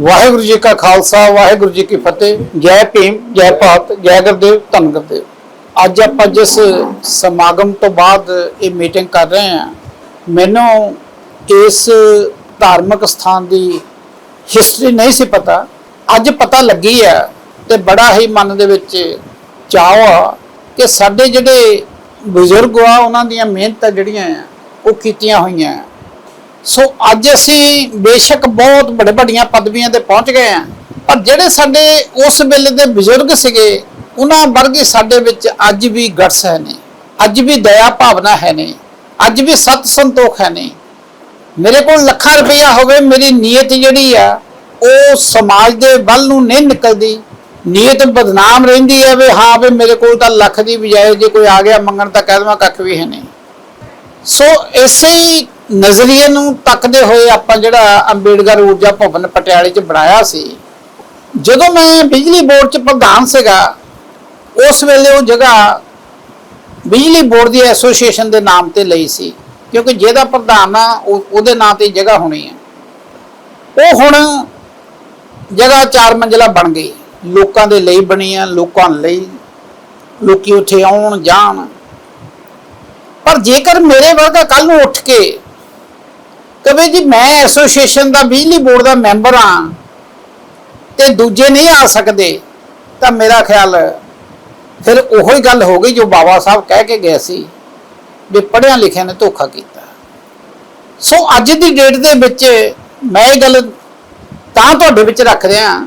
ਵਾਹਿਗੁਰੂ ਜੀ ਕਾ ਖਾਲਸਾ, ਵਾਹਿਗੁਰੂ ਜੀ ਕੀ ਫਤਿਹ। ਜੈ ਭੀਮ, ਜੈ ਭਾਰਤ, ਜੈ ਗੁਰਦੇਵ, ਧੰਨ ਗੁਰਦੇਵ। ਅੱਜ ਆਪਾਂ ਜਿਸ ਸਮਾਗਮ ਤੋਂ ਬਾਅਦ ਇਹ ਮੀਟਿੰਗ ਕਰ ਰਹੇ ਹਾਂ, ਮੈਨੂੰ ਇਸ ਧਾਰਮਿਕ ਸਥਾਨ ਦੀ ਹਿਸਟਰੀ ਨਹੀਂ ਸੀ ਪਤਾ। ਅੱਜ ਪਤਾ ਲੱਗੀ ਹੈ ਤੇ ਬੜਾ ਹੀ ਮਨ ਦੇ ਵਿੱਚ ਚਾਅ ਆ ਕਿ ਸਾਡੇ ਜਿਹੜੇ ਬਜ਼ੁਰਗ ਆ, ਉਹਨਾਂ ਦੀਆਂ ਮਿਹਨਤਾਂ ਜਿਹੜੀਆਂ ਆ, ਉਹ ਕੀਤੀਆਂ ਹੋਈਆਂ। ਆ। ਸੋ ਅੱਜ ਅਸੀਂ ਬੇਸ਼ੱਕ ਬਹੁਤ ਵੱਡੇ ਵੱਡੀਆਂ ਪਦਵੀਆਂ ਤੇ ਪਹੁੰਚ ਗਏ ਆ ਪਰ ਜਿਹੜੇ ਸਾਡੇ ਉਸ ਵੇਲੇ ਦੇ ਬਜ਼ੁਰਗ ਸੀਗੇ, ਉਹਨਾਂ ਵਰਗੇ ਸਾਡੇ ਵਿੱਚ ਅੱਜ ਵੀ ਗਟਸ ਹੈ ਨੇ ਅੱਜ ਵੀ ਦਇਆ ਭਾਵਨਾ ਹੈ ਨੇ ਅੱਜ ਵੀ ਸਤ ਸੰਤੋਖ ਹੈ ਨੇ ਮੇਰੇ ਕੋਲ ਲੱਖਾਂ ਰੁਪਈਆ ਹੋਵੇ, ਮੇਰੀ ਨੀਅਤ ਜਿਹੜੀ ਆ, ਉਹ ਸਮਾਜ ਦੇ ਵੱਲ ਨੂੰ ਨਹੀਂ ਨਿਕਲਦੀ। ਨੀਅਤ ਬਦਨਾਮ ਰਹਿੰਦੀ ਹੈ ਵੀ ਹਾਂ ਵੀ ਮੇਰੇ ਕੋਲ ਤਾਂ ਲੱਖ ਦੀ ਬਜਾਏ ਜੇ ਕੋਈ ਆ ਗਿਆ, ਮੰਗਣ ਤਾਂ ਕਹਿ ਦਵਾਂ ਕੱਖ ਵੀ ਹੈ ਨਹੀਂ। ਸੋ ਇਸੇ ਹੀ ਨਜ਼ਰੀਏ ਨੂੰ ਤੱਕਦੇ ਹੋਏ ਆਪਾਂ ਜਿਹੜਾ ਅੰਬੇਡਕਰ ਊਰਜਾ ਭਵਨ ਪਟਿਆਲੇ 'ਚ ਬਣਾਇਆ ਸੀ, ਜਦੋਂ ਮੈਂ ਬਿਜਲੀ ਬੋਰਡ 'ਚ ਪ੍ਰਧਾਨ ਸੀਗਾ, ਉਸ ਵੇਲੇ ਉਹ ਜਗ੍ਹਾ ਬਿਜਲੀ ਬੋਰਡ ਦੀ ਐਸੋਸੀਏਸ਼ਨ ਦੇ ਨਾਮ ਤੇ ਲਈ ਸੀ, ਕਿਉਂਕਿ ਜਿਹਦਾ ਪ੍ਰਧਾਨ ਆ, ਉਹ- ਉਹਦੇ ਨਾਂ ਤੇ ਜਗ੍ਹਾ ਹੋਣੀ ਹੈ ਉਹ ਹੁਣ ਜਗ੍ਹਾ ਚਾਰ ਮੰਜ਼ਲਾ ਬਣ ਗਈ, ਲੋਕਾਂ ਦੇ ਲਈ ਬਣੀ ਆ, ਲੋਕਾਂ ਲਈ, ਲੋਕੀ ਉੱਥੇ ਆਉਣ, ਜਾਣ। ਪਰ ਜੇਕਰ ਮੇਰੇ ਵਰਗਾ ਕੱਲ ਨੂੰ ਉੱਠ ਕੇ ਕਵੇ ਜੀ, ਮੈਂ ਐਸੋਸੀਏਸ਼ਨ ਦਾ ਬਿਜਲੀ ਬੋਰਡ ਦਾ ਮੈਂਬਰ ਹਾਂ ਤੇ ਦੂਜੇ ਨਹੀਂ ਆ ਸਕਦੇ, ਤਾਂ ਮੇਰਾ ਖਿਆਲ ਫਿਰ ਉਹੋ ਹੀ ਗੱਲ ਹੋ ਗਈ ਜੋ ਬਾਬਾ ਸਾਹਿਬ ਕਹਿ ਕੇ ਗਏ ਸੀ ਵੀ ਪੜ੍ਹਿਆ ਲਿਖਿਆ ਨੇ ਧੋਖਾ ਕੀਤਾ। ਸੋ ਅੱਜ ਦੀ ਡੇਟ ਦੇ ਵਿੱਚ ਮੈਂ ਇਹ ਗੱਲ ਤਾਂ ਤੁਹਾਡੇ ਵਿੱਚ ਰੱਖ ਰਿਹਾ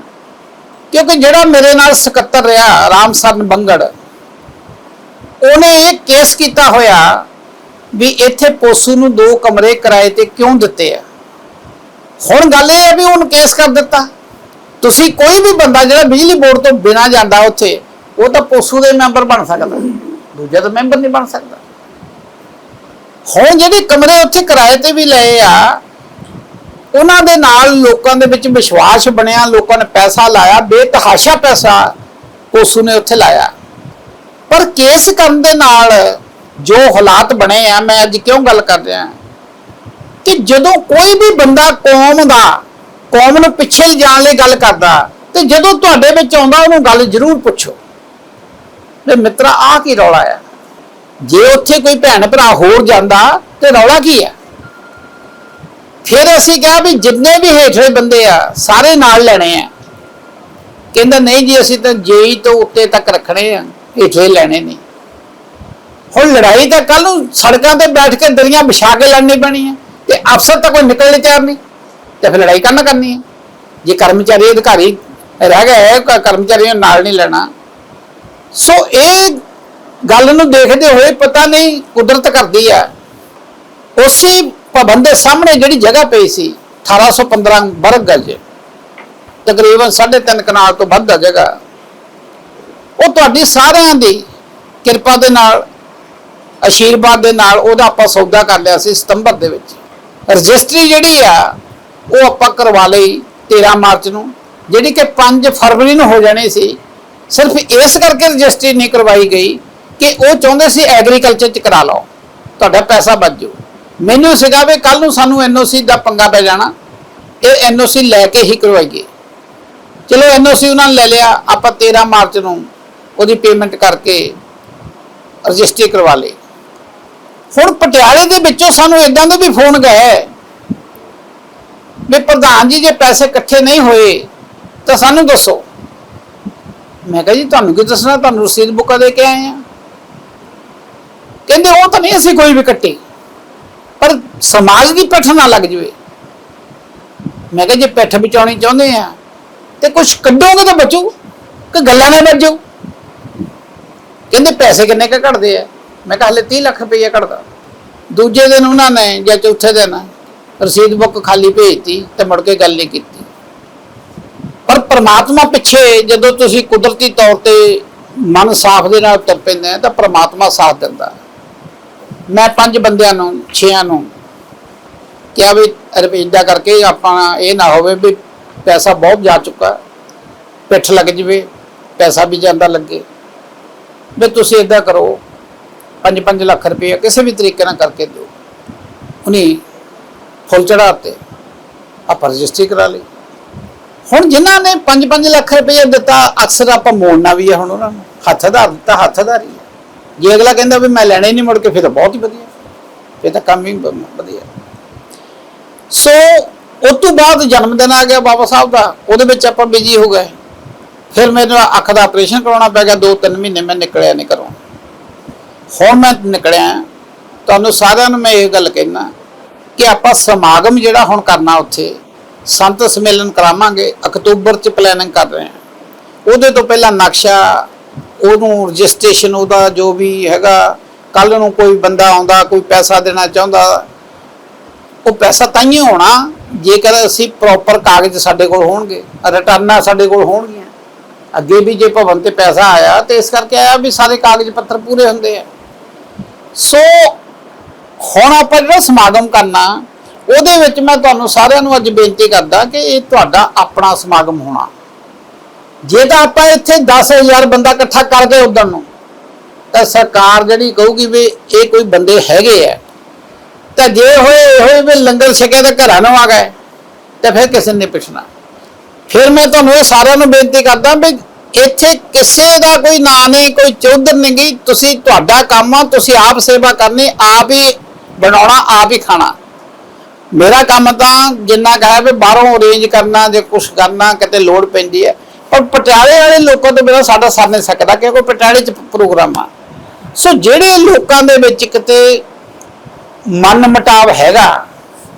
ਕਿਉਂਕਿ ਜਿਹੜਾ ਮੇਰੇ ਨਾਲ ਸਕੱਤਰ ਰਿਹਾ ਰਾਮ ਸਰਨ ਬੰਗੜ, ਉਹਨੇ ਇਹ ਕੇਸ ਕੀਤਾ ਹੋਇਆ ਵੀ ਇੱਥੇ ਪੋਸੂ ਨੂੰ ਦੋ ਕਮਰੇ ਕਿਰਾਏ ਤੇ ਕਿਉਂ ਦਿੱਤੇ ਆ? ਹੁਣ ਗੱਲ ਇਹ ਹੈ ਵੀ ਉਹਨੂੰ ਕੇਸ ਕਰ ਦਿੱਤਾ। ਤੁਸੀਂ ਕੋਈ ਵੀ ਬੰਦਾ ਜਿਹੜਾ ਬਿਜਲੀ ਬੋਰਡ ਤੋਂ ਬਿਨਾ ਜਾਂਦਾ ਉੱਥੇ, ਉਹ ਤਾਂ ਪੋਸੂ ਦੇ ਮੈਂਬਰ ਬਣ ਸਕਦਾ। ਦੂਜਾ ਤਾਂ ਮੈਂਬਰ ਨਹੀਂ ਬਣ ਸਕਦਾ। ਹੁਣ ਜਿਹੜੇ ਕਮਰੇ ਉੱਥੇ ਕਿਰਾਏ ਤੇ ਵੀ ਲਏ ਆ, ਉਹਨਾਂ ਦੇ ਨਾਲ ਲੋਕਾਂ ਦੇ ਵਿੱਚ ਵਿਸ਼ਵਾਸ ਬਣਿਆ, ਲੋਕਾਂ ਨੇ ਪੈਸਾ ਲਾਇਆ, ਬੇਤਹਾਸ਼ਾ ਪੈਸਾ ਪੋਸੂ ਨੇ ਉੱਥੇ ਲਾਇਆ। ਪਰ ਕੇਸ ਕਰਨ ਦੇ ਨਾਲ ਜੋ ਹਾਲਾਤ ਬਣੇ ਆ, ਮੈਂ ਅੱਜ ਕਿਉਂ ਗੱਲ ਕਰ ਰਿਹਾ ਕਿ ਜਦੋਂ ਕੋਈ ਵੀ ਬੰਦਾ ਕੌਮ ਦਾ, ਕੌਮ ਨੂੰ ਪਿੱਛੇ ਲਿਜਾਣ ਲਈ ਗੱਲ ਕਰਦਾ, ਤੇ ਜਦੋਂ ਤੁਹਾਡੇ ਵਿੱਚ ਆਉਂਦਾ, ਉਹਨੂੰ ਗੱਲ ਜ਼ਰੂਰ ਪੁੱਛੋ। ਵੀ ਮਿੱਤਰਾ, ਆਹ ਕੀ ਰੌਲਾ ਆ? ਜੇ ਉੱਥੇ ਕੋਈ ਭੈਣ ਭਰਾ ਹੋਰ ਜਾਂਦਾ, ਤੇ ਰੌਲਾ ਕੀ ਆ? ਫਿਰ ਅਸੀਂ ਕਿਹਾ ਵੀ ਜਿੰਨੇ ਵੀ ਹੇਠਲੇ ਬੰਦੇ ਆ, ਸਾਰੇ ਨਾਲ ਲੈਣੇ ਆ। ਕਹਿੰਦਾ, ਨਹੀਂ ਜੀ, ਅਸੀਂ ਤਾਂ ਜੇਈ ਤੋਂ ਉੱਤੇ ਤੱਕ ਰੱਖਣੇ ਆ, ਹੇਠਲੇ ਲੈਣੇ ਨਹੀਂ। ਹੁਣ ਲੜਾਈ ਤਾਂ ਕੱਲ ਨੂੰ ਸੜਕਾਂ ਤੇ ਬੈਠ ਕੇ ਦਰੀਆਂ ਵਿਛਾ ਕੇ ਲੜਨੀ ਪੈਣੀ ਹੈ ਤੇ ਅਫਸਰ ਤਾਂ ਕੋਈ ਨਿਕਲਣੇ ਤਿਆਰ ਨਹੀਂ, ਤੇ ਫਿਰ ਲੜਾਈ ਕਰਨਾ ਕਰਨੀ ਹੈ ਜੇ ਕਰਮਚਾਰੀ ਅਧਿਕਾਰੀ ਰਹਿ ਗਏ ਕਰਮਚਾਰੀਆਂ ਨਾਲ ਨਹੀਂ ਲੈਣਾ। ਸੋ ਇਹ ਗੱਲ ਨੂੰ ਦੇਖਦੇ ਹੋਏ ਪਤਾ ਨਹੀਂ ਕੁਦਰਤ ਕਰਦੀ ਆ। ਉਸੇ ਭਵਨ ਦੇ ਸਾਹਮਣੇ ਜਿਹੜੀ ਜਗ੍ਹਾ ਪਈ ਸੀ 1815 ਵਰਗ ਗਜ ਤਕਰੀਬਨ 3.5 ਕਨਾਲ ਤੋਂ ਵੱਧ ਆ ਜਗ੍ਹਾ। ਉਹ ਤੁਹਾਡੀ ਸਾਰਿਆਂ ਦੀ ਕਿਰਪਾ ਦੇ ਨਾਲ ਆਸ਼ੀਰਵਾਦ ਦੇ ਨਾਲ ਉਹਦਾ ਆਪਾਂ ਸੌਦਾ ਕਰ ਲਿਆ ਸੀ ਸਤੰਬਰ ਦੇ ਵਿੱਚ। ਰਜਿਸਟਰੀ ਜਿਹੜੀ ਆ, ਉਹ ਆਪਾਂ ਕਰਵਾ ਲਈ 13 ਮਾਰਚ ਨੂੰ। ਜਿਹੜੀ ਕਿ 5 ਫਰਵਰੀ ਨੂੰ ਹੋ ਜਾਣੀ ਸੀ, ਸਿਰਫ ਇਸ ਕਰਕੇ ਰਜਿਸਟਰੀ ਨਹੀਂ ਕਰਵਾਈ ਗਈ ਕਿ ਉਹ ਚਾਹੁੰਦੇ ਸੀ ਐਗਰੀਕਲਚਰ ਚ ਕਰਾ ਲਓ। ਤੁਹਾਡਾ ਪੈਸਾ ਬਚ ਜਾਊ। ਮੈਨੂੰ ਸੀਗਾ ਵੀ ਕੱਲ ਨੂੰ ਸਾਨੂੰ ਐਨਓਸੀ ਦਾ ਪੰਗਾ ਪੈ ਜਾਣਾ, ਇਹ ਐਨਓਸੀ ਲੈ ਕੇ ਹੀ ਕਰਵਾਈਏ। ਚਲੋ ਐਨਓਸੀ ਉਹਨਾਂ ਨੇ ਲੈ ਲਿਆ, ਆਪਾਂ 13 ਮਾਰਚ ਨੂੰ ਉਹਦੀ ਪੇਮੈਂਟ ਕਰਕੇ ਰਜਿਸਟਰੀ ਕਰਵਾ ਲਈ। ਹੁਣ ਪਟਿਆਲੇ ਦੇ ਵਿੱਚੋਂ ਸਾਨੂੰ ਇਦਾਂ ਦੇ ਵੀ ਫੋਨ ਗਏ ਵੀ ਪ੍ਰਧਾਨ ਜੀ, ਜੇ ਪੈਸੇ ਇਕੱਠੇ ਨਹੀਂ ਹੋਏ ਤਾਂ ਸਾਨੂੰ ਦੱਸੋ। ਮੈਂ ਕਿਹਾ ਜੀ, ਤੁਹਾਨੂੰ ਕੀ ਦੱਸਣਾ? ਤੁਹਾਨੂੰ ਰਸੀਦ ਬੁੱਕਾਂ ਦੇ ਕੇ ਆਏ ਆ ਕਹਿੰਦੇ, ਉਹ ਤਾਂ ਨਹੀਂ ਅਸੀਂ ਕੋਈ ਵੀ ਕੱਟੀ, ਪਰ ਸਮਾਜ ਦੀ ਪਿੱਠ ਨਾ ਲੱਗ ਜਵੇ। ਮੈਂ ਕਿਹਾ, ਜੇ ਪਿੱਠ ਬਚਾਉਣੀ ਚਾਹੁੰਦੇ ਆ ਤੇ ਕੁਝ ਕੱਢੋਗੇ ਤਾਂ ਬਚੂ, ਕਿ ਗੱਲਾਂ ਨਾਲ ਬਚ ਜਾਊ ਕਹਿੰਦੇ, ਪੈਸੇ ਕਿੰਨੇ ਕੁ ਘਟਦੇ ਆ? ਮੈਂ ਕਿਹਾ ਹਲੇ 30 ਲੱਖ ਰੁਪਈਆ ਘਟਦਾ ਦੂਜੇ ਦਿਨ ਉਹਨਾਂ ਨੇ ਜਾਂ ਚੌਥੇ ਦਿਨ ਰਸੀਦ ਬੁੱਕ ਖਾਲੀ ਭੇਜਤੀ ਤੇ ਮੁੜ ਕੇ ਗੱਲ ਨਹੀਂ ਕੀਤੀ। ਪਰ ਪ੍ਰਮਾਤਮਾ ਪਿੱਛੇ ਜਦੋਂ ਤੁਸੀਂ ਕੁਦਰਤੀ ਤੌਰ ਤੇ ਮਨ ਸਾਫ਼ ਦੇ ਨਾਲ ਤੁਰ ਪੈਂਦੇ ਆ ਤਾਂ ਪ੍ਰਮਾਤਮਾ ਸਾਥ ਦਿੰਦਾ। ਮੈਂ ਪੰਜ ਬੰਦਿਆਂ ਨੂੰ, ਛਿਆਂ ਨੂੰ ਕਿਹਾ ਵੀ ਰੁਪਈਆ ਕਰਕੇ ਆਪਾਂ ਇਹ ਨਾ ਹੋਵੇ ਵੀ ਪੈਸਾ ਬਹੁਤ ਜਾ ਚੁੱਕਾ। ਪਿੱਠ ਲੱਗ ਜਵੇ, ਪੈਸਾ ਵੀ ਜਾਂਦਾ ਲੱਗੇ। ਵੀ ਤੁਸੀਂ ਇਦਾਂ ਕਰੋ 5-5 ਲੱਖ ਰੁਪਏ ਕਿਸੇ ਵੀ ਤਰੀਕੇ ਨਾਲ ਕਰਕੇ ਦਿਓ। ਉਹਨੇ ਫੁੱਲ ਚੜਾਤੇ ਆਪਾਂ ਰਜਿਸਟਰੀ ਕਰਾ ਲਈ। ਹੁਣ ਜਿਨ੍ਹਾਂ ਨੇ 5-5 ਲੱਖ ਰੁਪਏ ਦਿੱਤਾ, ਅਕਸਰ ਆਪਾਂ ਮੋੜਨਾ ਵੀ ਹੈ ਹੁਣ ਉਹਨਾਂ ਨੂੰ। ਹੱਥ ਆਧਾਰ ਦਿੱਤਾ, ਹੱਥ ਆਧਾਰੀ ਹੈ ਜੇ ਅਗਲਾ ਕਹਿੰਦਾ ਵੀ ਮੈਂ ਲੈਣਾ ਹੀ ਨਹੀਂ ਮੁੜ ਕੇ, ਫਿਰ ਤਾਂ ਬਹੁਤ ਹੀ ਵਧੀਆ। ਫਿਰ ਤਾਂ ਕੰਮ ਹੀ ਵਧੀਆ। ਸੋ, ਉਸ ਤੋਂ ਬਾਅਦ ਜਨਮ ਦਿਨ ਆ ਗਿਆ ਬਾਬਾ ਸਾਹਿਬ ਦਾ। ਉਹਦੇ ਵਿੱਚ ਆਪਾਂ ਬਿਜ਼ੀ ਹੋ ਗਏ। ਫਿਰ ਮੈਨੂੰ ਅੱਖ ਦਾ ਆਪਰੇਸ਼ਨ ਕਰਾਉਣਾ ਪੈ ਗਿਆ। 2-3 ਮਹੀਨੇ ਮੈਂ ਨਿਕਲਿਆ ਨਹੀਂ ਘਰੋਂ। ਹੁਣ ਮੈਂ ਨਿਕਲਿਆ, ਤੁਹਾਨੂੰ ਸਾਰਿਆਂ ਨੂੰ ਮੈਂ ਇਹ ਗੱਲ ਕਹਿਣਾ ਕਿ ਆਪਾਂ ਸਮਾਗਮ ਜਿਹੜਾ ਹੁਣ ਕਰਨਾ ਉੱਥੇ, ਸੰਤ ਸੰਮੇਲਨ ਕਰਾਵਾਂਗੇ, ਅਕਤੂਬਰ ਚ ਪਲੈਨਿੰਗ ਕਰ ਰਹੇ ਹਾਂ। ਉਹਦੇ ਤੋਂ ਪਹਿਲਾਂ ਨਕਸ਼ਾ, ਉਹਨੂੰ ਰਜਿਸਟ੍ਰੇਸ਼ਨ ਉਹਦਾ ਜੋ ਵੀ ਹੈਗਾ ਕੱਲ ਨੂੰ ਕੋਈ ਬੰਦਾ ਆਉਂਦਾ, ਕੋਈ ਪੈਸਾ ਦੇਣਾ ਚਾਹੁੰਦਾ, ਉਹ ਪੈਸਾ ਤਾਂ ਹੀ ਹੋਣਾ, ਜੇਕਰ ਅਸੀਂ ਪ੍ਰੋਪਰ ਕਾਗਜ਼ ਸਾਡੇ ਕੋਲ ਹੋਣਗੇ ਰਿਟਰਨਾਂ ਸਾਡੇ ਕੋਲ ਹੋਣਗੀਆਂ। ਅੱਗੇ ਵੀ ਜੇ ਭਵਨ ਤੇ ਪੈਸਾ ਆਇਆ, ਤੇ ਇਸ ਕਰਕੇ ਆਇਆ ਵੀ ਸਾਰੇ ਕਾਗਜ਼ ਪੱਤਰ ਪੂਰੇ ਹੁੰਦੇ ਆ। ਸੋ ਹੁਣ ਆਪਾਂ ਜਿਹੜਾ ਸਮਾਗਮ ਕਰਨਾ, ਉਹਦੇ ਵਿੱਚ ਮੈਂ ਤੁਹਾਨੂੰ ਸਾਰਿਆਂ ਨੂੰ ਅੱਜ ਬੇਨਤੀ ਕਰਦਾ ਕਿ ਇਹ ਤੁਹਾਡਾ ਆਪਣਾ ਸਮਾਗਮ ਹੋਣਾ। ਜੇ ਤਾਂ ਆਪਾਂ ਇੱਥੇ 10000 ਬੰਦਾ ਇਕੱਠਾ ਕਰਦੇ ਉਦੋਂ ਨੂੰ, ਤਾਂ ਸਰਕਾਰ ਜਿਹੜੀ ਕਹੂਗੀ ਵੀ ਇਹ ਕੋਈ ਬੰਦੇ ਹੈਗੇ ਆ। ਤਾਂ ਜੇ ਹੋਏ ਹੋਏ ਵੀ ਲੰਗਰ ਛਕਿਆ ਤਾਂ ਘਰਾਂ ਨੂੰ ਆ ਗਏ, ਤਾਂ ਫਿਰ ਕਿਸੇ ਨੇ ਪੁੱਛਣਾ। ਫਿਰ ਮੈਂ ਤੁਹਾਨੂੰ ਇਹ ਸਾਰਿਆਂ ਨੂੰ ਬੇਨਤੀ ਕਰਦਾ ਵੀ ਇੱਥੇ ਕਿਸੇ ਦਾ ਕੋਈ ਨਾਂ ਨਹੀਂ, ਕੋਈ ਚੌਧਰ ਨਹੀਂ ਗਈ ਤੁਸੀਂ ਤੁਹਾਡਾ ਕੰਮ ਆ, ਤੁਸੀਂ ਆਪ ਸੇਵਾ ਕਰਨੀ, ਆਪ ਹੀ ਬਣਾਉਣਾ, ਆਪ ਹੀ ਖਾਣਾ। ਮੇਰਾ ਕੰਮ ਤਾਂ ਜਿੰਨਾ ਕੁ ਵੀ ਬਾਹਰੋਂ ਅਰੇਂਜ ਕਰਨਾ, ਜੇ ਕੁਝ ਕਰਨਾ, ਕਿਤੇ ਲੋੜ ਪੈਂਦੀ ਹੈ। ਪਰ ਪਟਿਆਲੇ ਵਾਲੇ ਲੋਕਾਂ ਤੋਂ ਬਿਨਾਂ ਸਾਡਾ ਸਰ ਨਹੀਂ ਸਕਦਾ, ਕਿਉਂਕਿ ਪਟਿਆਲੇ 'ਚ ਪ੍ਰੋਗਰਾਮ ਆ। ਸੋ ਜਿਹੜੇ ਲੋਕਾਂ ਦੇ ਵਿੱਚ ਕਿਤੇ ਮਨ ਮਟਾਵ ਹੈਗਾ,